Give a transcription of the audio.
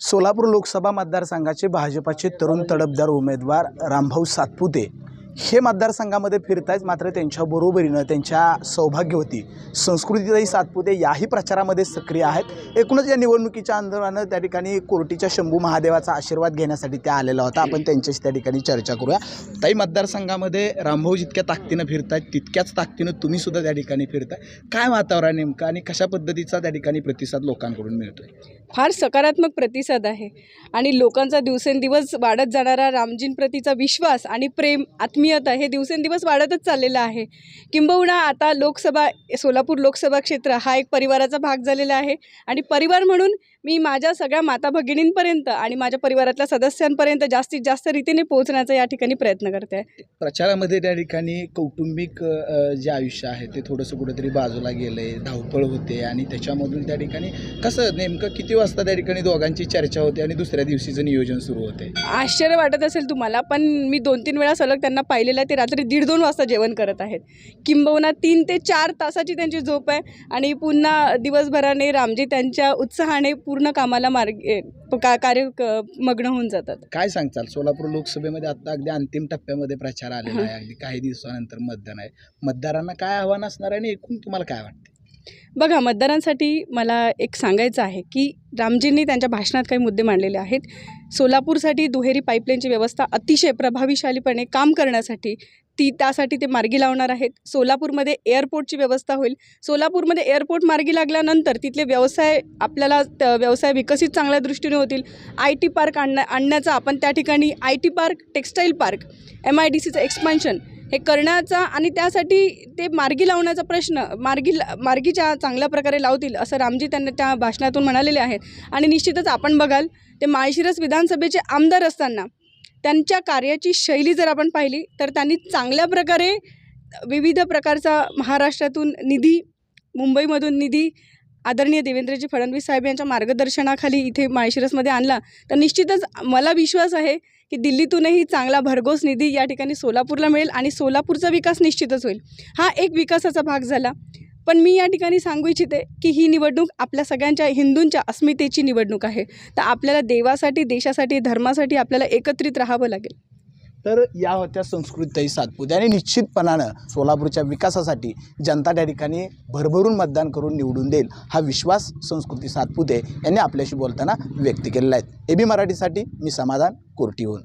सोलापूर लोकसभा मतदारसंघाचे भाजपाचे तरुण तडफदार उमेदवार रामभाऊ सातपुते हे मतदारसंघामध्ये फिरतायत मात्र त्यांच्या बरोबरीनं त्यांच्या सौभाग्यवती संस्कृतीताई सातपुते याही प्रचारामध्ये सक्रिय आहेत. एकूणच या निवडणुकीच्या आंदोलनानं त्या ठिकाणी कोर्टीच्या शंभू महादेवाचा आशीर्वाद घेण्यासाठी त्या आलेला होता आपण त्यांच्याशी त्या ठिकाणी चर्चा करूया. ताई मतदारसंघामध्ये रामभाऊ जितक्या ताकदीनं फिरतायत तितक्याच ताकदीनं तुम्ही सुद्धा त्या ठिकाणी फिरताय. काय वातावरण नेमकं आणि कशा पद्धतीचा त्या ठिकाणी प्रतिसाद लोकांकडून मिळतोय? फार सकारात्मक प्रतिसाद आहे आणि लोकांचा दिवसेंदिवस वाढत जाणारा रामजींप्रतीचा विश्वास आणि प्रेम आत्मीयता हे दिवसेंदिवस वाढतच चाललेलं आहे. किंबहुना आता लोकसभा सोलापूर लोकसभा क्षेत्र हा एक परिवाराचा भाग झालेला आहे आणि परिवार म्हणून मी माझ्या सगळ्या माता भगिनींपर्यंत आणि माझ्या परिवारातल्या सदस्यांपर्यंत जास्तीत जास्त रीतीने पोहोचण्याचा या ठिकाणी प्रयत्न करते. आहे प्रचारामध्ये त्या ठिकाणी कौटुंबिक जे आयुष्य आहे ते थोडंसं कुठेतरी बाजूला गेलं आहे धावपळ होते आणि त्याच्यामधून त्या ठिकाणी कसं नेमकं किती वाजता त्या ठिकाणी दोघांची चर्चा होते आणि दुसऱ्या दिवशीचं नियोजन सुरू होते? आश्चर्य वाटत असेल तुम्हाला पण मी दोन तीन वेळा सलग त्यांना पाहिलेलं आहे ते रात्री दीड दोन वाजता जेवण करत आहेत. किंबहुना तीन ते चार तासाची त्यांची झोप आहे आणि पुन्हा दिवसभराने रामजी त्यांच्या उत्साहाने पूर्ण कामाला मार्ग का कार्य मग्न होऊन जातात. काय सांगचाल सोलापूर लोकसभेमध्ये आता अगदी अंतिम टप्प्यामध्ये प्रचार आलेला आहे. अगदी काही दिवसानंतर मतदान आहे. मतदारांना काय आव्हान असणार आहे आणि एकूण तुम्हाला काय वाटते? बघा मतदारांसाठी मला एक सांगायचं आहे की रामजींनी त्यांच्या भाषणात काही मुद्दे मांडलेले आहेत. सोलापूरसाठी दुहेरी पाईपलाईनची व्यवस्था अतिशय प्रभावीशालीपणे काम करण्यासाठी ती त्यासाठी ते मार्गी लावणार आहेत. सोलापूरमध्ये एअरपोर्टची व्यवस्था होईल. सोलापूरमध्ये एअरपोर्ट मार्गी लागल्यानंतर तिथले व्यवसाय आपल्याला त- व्यवसाय विकसित चांगल्या दृष्टीने होतील. आय टी पार्क आणण्या आणण्याचा आपण त्या ठिकाणी I T park textile park M I D सीचं एक्सपान्शन हे करण्याचा आणि त्यासाठी ते मार्गी लावण्याचा प्रश्न मार्गी मार्गीच्या चांगल्या प्रकारे लावतील असं रामजी त्यांना त्या भाषणातून म्हणालेले आहेत. आणि निश्चितच आपण बघाल ते माळशिरस विधानसभेचे आमदार असताना त्यांच्या कार्याची शैली जर आपण पाहिली तर त्यांनी चांगल्या प्रकारे विविध प्रकारचा महाराष्ट्रातून निधी मुंबईमधून निधी आदरणीय देवेंद्रजी फडणवीस साहेब यांच्या मार्गदर्शनाखाली इथे माळशिरसमध्ये आणला तर निश्चितच मला विश्वास आहे की दिल्लीतूनही चांगला भरघोस निधी या ठिकाणी सोलापूरला मिळेल आणि सोलापूरचा विकास निश्चितच होईल. हा एक विकासाचा भाग झाला. पण मी या ठिकाणी सांगू इच्छिते की ही निवडणूक आपल्या सगळ्यांच्या हिंदूंच्या अस्मितेची निवडणूक आहे. तर आपल्याला देवासाठी देशासाठी धर्मासाठी आपल्याला एकत्रित राहावं लागेल. तर या होत्या संस्कृतताई सातपुते. आणि निश्चितपणानं सोलापूरच्या विकासासाठी जनता त्या ठिकाणी भरभरून मतदान करून निवडून देईल हा विश्वास संस्कृती सातपुते यांनी आपल्याशी बोलताना व्यक्त केलेला आहे. ए बी मराठीसाठी मी समाधान कोर्टीहून.